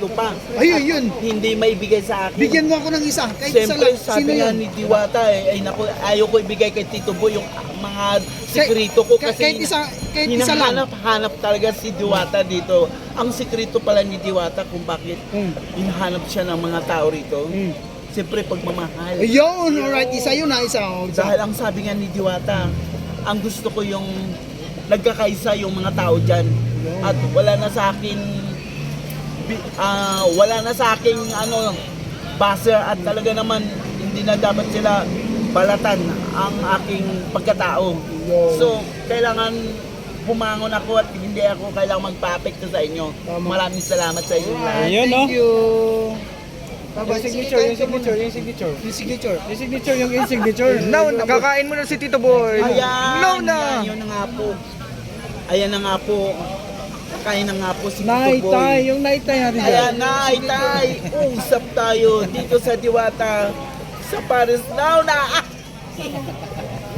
tatlo pa. Ayun, yun. Hindi maibigay sa akin. Bigyan mo ako ng isa. Kahit isa Siyempre, lang. Sino sabi nga yun? ni Diwata, eh, ay naku, ayaw ko ibigay kay Tito Boy yung mga sikrito ko Kahit- kasi kahit isa, kahit isa lang. hinahanap-hanap talaga si Diwata dito. Ang sikrito pala ni Diwata kung bakit Hmm. hinahanap siya ng mga tao rito. Hmm. Siyempre, pagmamahal. Ayun, alright. Isa yun ha, isa. oh, isa. Dahil ang sabi nga ni Diwata, ang gusto ko yung nagkakaisa yung mga tao dyan. At wala na sa akin ah, wala na sa akin ano buzzer at talaga naman hindi na dapat sila balatan ang aking pagkatao. Yun. So, kailangan bumangon ako at hindi ako kailangan magpa-apekto sa inyo. Maraming salamat sa inyo lahat. Ayun, no? Thank you. Yung Bye-bye. Sige, signature, yung signature, yung signature. Yung signature. Yung signature, yung in-signature. Now, kakain mo na si Tito Boy. Ayan, No na. Ayan na nga po. Ayan na nga po. Kain na nga po si Tito Boy. time, yung time natin dyan. Ayan na, itay. Usap tayo dito sa Diwata. Sa Paris Now na.